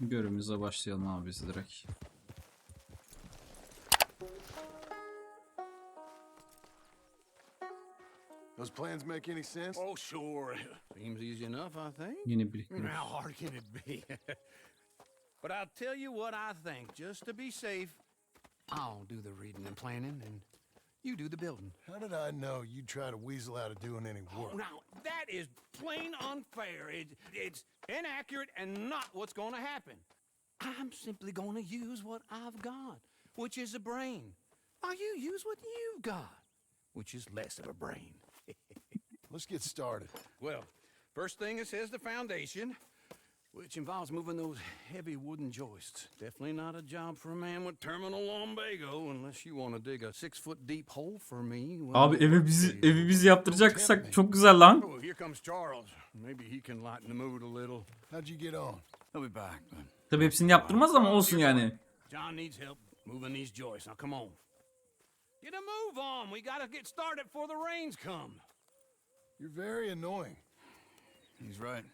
Görevimize başlayalım abi biz direkt. Those plans make any sense? Oh, sure. Seems easy enough, I think. Yeni birlikte. How hard can it be? but I'll tell you what I think. Just to be safe, I'll do the reading and planning, and you do the building. How did I know you'd try to weasel out of doing any work? Now, that is plain unfair. It, it's inaccurate and not what's going to happen. I'm simply going to use what I've got, which is a brain. Now, you use what you've got, which is less of a brain. Let's get started. Well, first thing it says the foundation, which involves moving those heavy wooden joists. Definitely not a job for a man with terminal lumbago, unless you want to dig a six foot deep hole for me. Abi evi biz evi biz yaptıracaksak çok güzel lan. Oh, here comes Charles. Maybe he can lighten the mood a little. How'd you get on? He'll be back, Tabii hepsini yaptırmaz ama olsun yani. John needs help moving these joists. Now, come on. Get a move on. We gotta get started before the rains come. You're very annoying. He's right.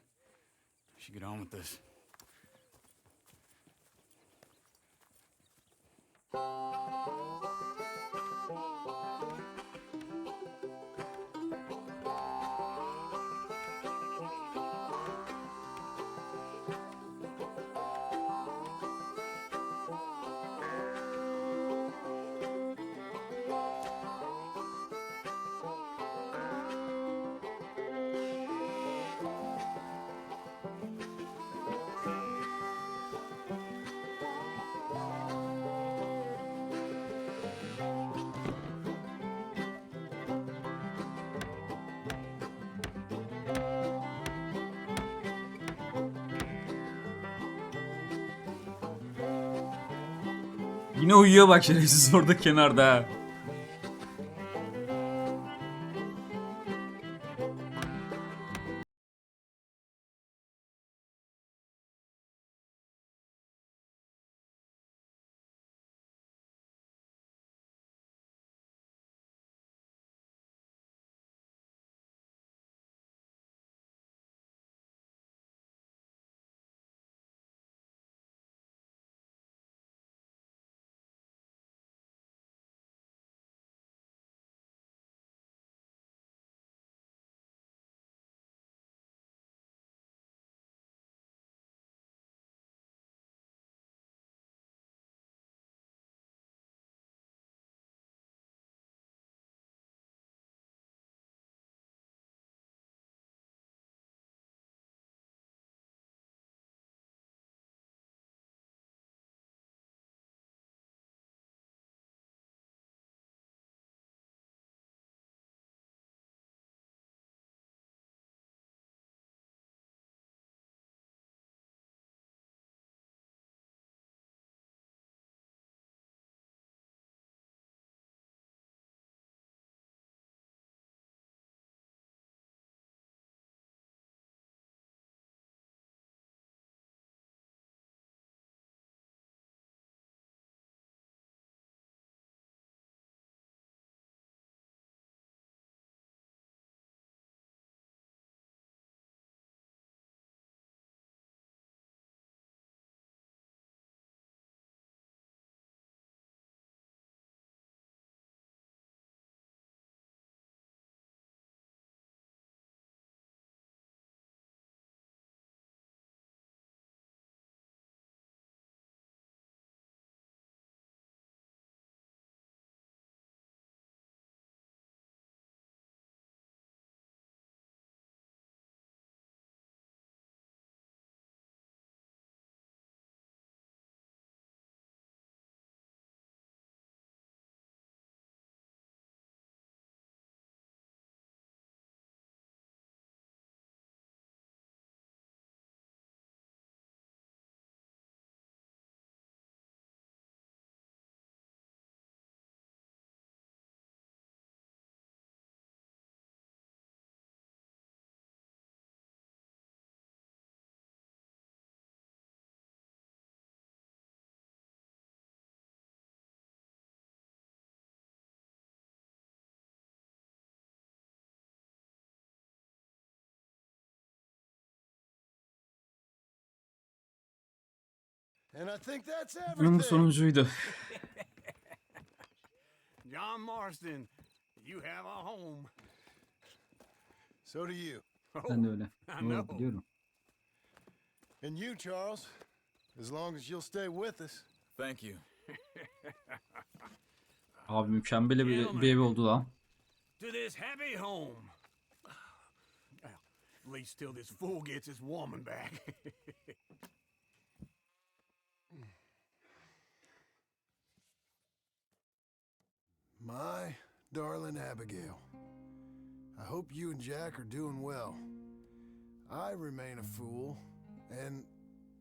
Should get on with this. Yine uyuyor bak şerefsiz orada kenarda. Bunun sonuncuydu. John Marston, you have a home. So do you. Ben de öyle. Doğru, biliyorum. And you, Charles. As long as you'll stay with us. Thank you. Abi mükemmel bir, bir ev oldu lan. To this happy home. At least till this fool gets his woman back. My darling Abigail. I hope you and Jack are doing well. I remain a fool, and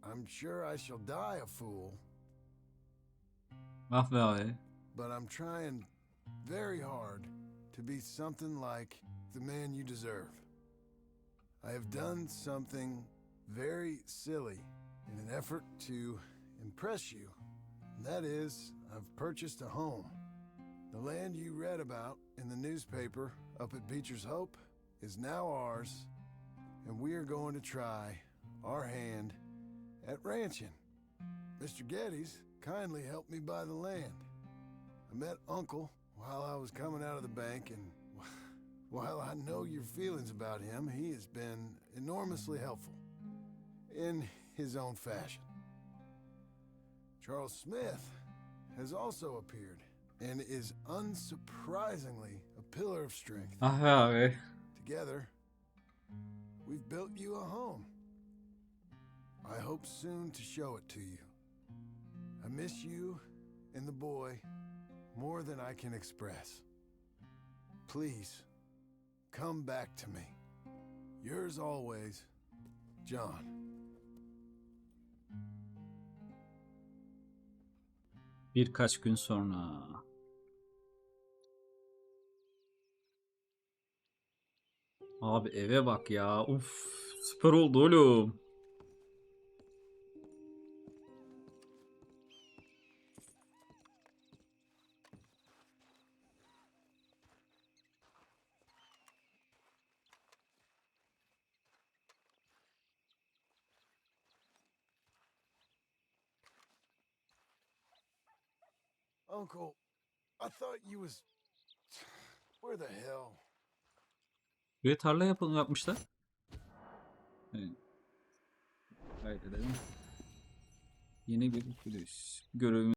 I'm sure I shall die a fool, Ah be abi. but I'm trying very hard to be something like the man you deserve. I have done something very silly in an effort to impress you, and that is, I've purchased a home. The land you read about in the newspaper up at Beecher's Hope is now ours, and we are going to try our hand at ranching. Mr. Geddes kindly helped me buy the land. I met Uncle while I was coming out of the bank, and while I know your feelings about him, he has been enormously helpful in his own fashion. Charles Smith has also appeared and is unsurprisingly a pillar of strength. Ah be. Together, we've built you a home. I hope soon to show it to you. I miss you and the boy more than I can express. Please, come back to me. Yours always, John. Birkaç gün sonra. Abi eve bak ya. Uf, süper oldu oğlum. Uncle, I thought you was. Where the hell? Buraya tarla yapın yapmışlar. Evet. Kaydedelim. Yeni bir polis. Görevimiz